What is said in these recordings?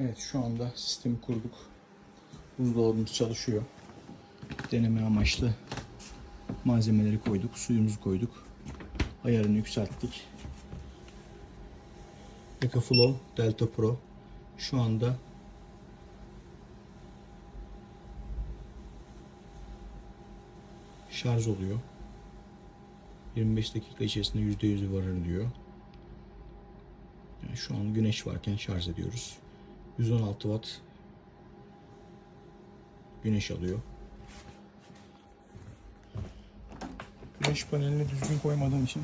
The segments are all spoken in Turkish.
Evet şu anda sistemi kurduk. Buzdolabımız çalışıyor. Deneme amaçlı malzemeleri koyduk. Suyumuzu koyduk. Ayarını yükselttik. EcoFlow Delta Pro şu anda şarj oluyor. 25 dakika içerisinde %100'ü varır diyor. Yani şu an güneş varken şarj ediyoruz. 116 watt güneş alıyor. Güneş panelini düzgün koymadığım için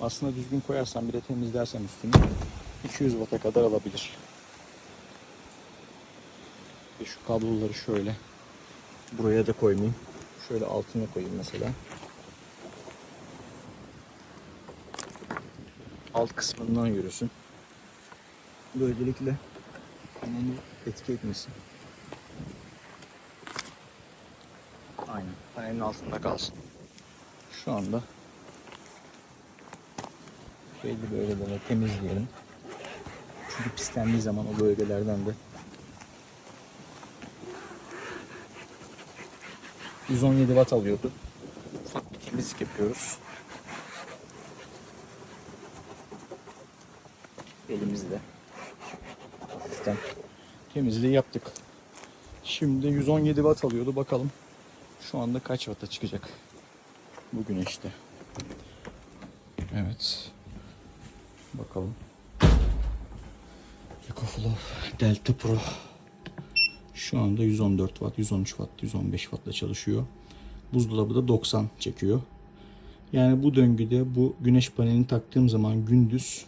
aslında düzgün koyarsam bir de temizlersem üstünü 200 watt'a kadar alabilir. Ve şu kabloları şöyle buraya da koymayayım. Şöyle altına koyayım mesela. Alt kısmından yürüsün. Böylelikle paneli etki etmesin. Aynen. Panelin altında kalsın. Şu anda belli bölgeleri temizleyelim. Çünkü pislendiği zaman o bölgelerden de 117 watt alıyordu. Ufak bir temizlik yapıyoruz. Elimizle. Hafiften temizliği yaptık. Şimdi 117 watt alıyordu. Bakalım şu anda kaç watt'a çıkacak bu güneşte. Evet. Bakalım. EcoFlow Delta Pro. Şu anda 114 watt, 113 watt, 115 wattla çalışıyor. Buzdolabı da 90 çekiyor. Yani bu döngüde bu güneş panelini taktığım zaman gündüz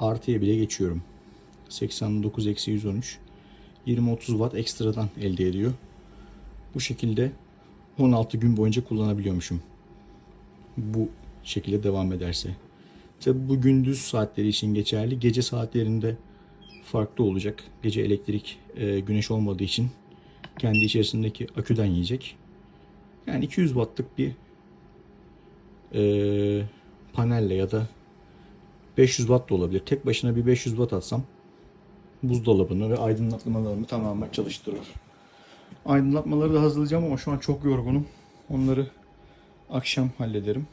artıya bile geçiyorum. 89 eksi 113 20-30 watt ekstradan elde ediyor. Bu şekilde 16 gün boyunca kullanabiliyormuşum. Bu şekilde devam ederse. Tabi bu gündüz saatleri için geçerli. Gece saatlerinde farklı olacak. Gece elektrik, e, güneş olmadığı için kendi içerisindeki aküden yiyecek. Yani 200 wattlık bir e, panelle ya da 500 watt da olabilir. Tek başına bir 500 watt atsam buzdolabını ve aydınlatmalarımı tamamen çalıştırır. Aydınlatmaları da hazırlayacağım ama şu an çok yorgunum. Onları akşam hallederim.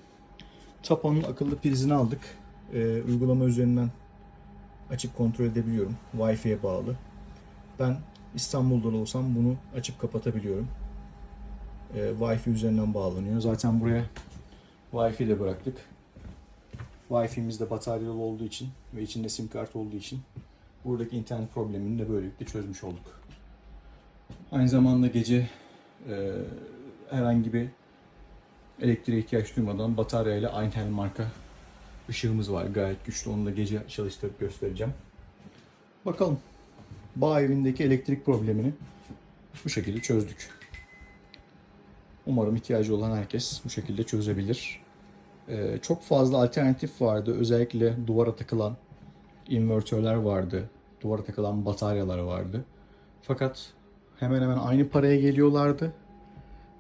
Tapanın akıllı prizini aldık. Ee, uygulama üzerinden açıp kontrol edebiliyorum. Wi-Fi'ye bağlı. Ben İstanbul'da da olsam bunu açıp kapatabiliyorum. Ee, Wi-Fi üzerinden bağlanıyor. Zaten buraya Wi-Fi de bıraktık. Wi-Fi'miz de bataryalı olduğu için ve içinde sim kart olduğu için buradaki internet problemini de böylelikle çözmüş olduk. Aynı zamanda gece e, herhangi bir elektriğe ihtiyaç duymadan bataryayla Eintel marka ışığımız var. Gayet güçlü. Onu da gece çalıştırıp göstereceğim. Bakalım. Bağ evindeki elektrik problemini bu şekilde çözdük. Umarım ihtiyacı olan herkes bu şekilde çözebilir. Ee, çok fazla alternatif vardı. Özellikle duvara takılan invertörler vardı. Duvara takılan bataryalar vardı. Fakat hemen hemen aynı paraya geliyorlardı.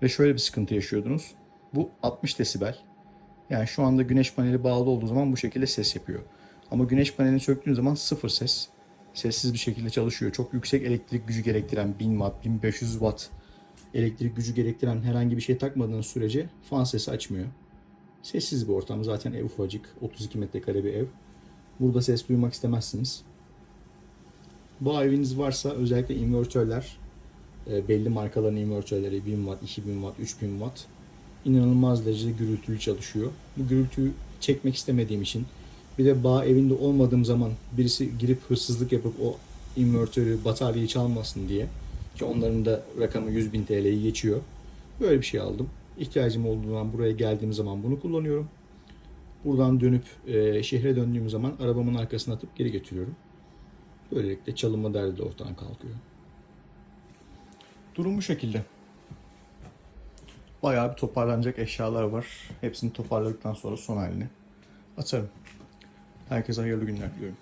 Ve şöyle bir sıkıntı yaşıyordunuz. Bu 60 desibel. Yani şu anda güneş paneli bağlı olduğu zaman bu şekilde ses yapıyor. Ama güneş panelini söktüğün zaman sıfır ses. Sessiz bir şekilde çalışıyor. Çok yüksek elektrik gücü gerektiren 1000 watt, 1500 watt elektrik gücü gerektiren herhangi bir şey takmadığınız sürece fan sesi açmıyor. Sessiz bir ortam. Zaten ev ufacık. 32 metrekare bir ev. Burada ses duymak istemezsiniz. Bu eviniz varsa özellikle invertörler, e, belli markaların invertörleri 1000 watt, 2000 watt, 3000 watt inanılmaz derecede gürültülü çalışıyor. Bu gürültüyü çekmek istemediğim için bir de bağ evinde olmadığım zaman birisi girip hırsızlık yapıp o invertörü, bataryayı çalmasın diye ki onların da rakamı 100 bin TL'yi geçiyor. Böyle bir şey aldım. İhtiyacım olduğu zaman buraya geldiğim zaman bunu kullanıyorum. Buradan dönüp e, şehre döndüğüm zaman arabamın arkasına atıp geri getiriyorum. Böylelikle çalınma derdi de ortadan kalkıyor. Durum bu şekilde. Bayağı bir toparlanacak eşyalar var. Hepsini toparladıktan sonra son halini atarım. Herkese hayırlı günler diliyorum.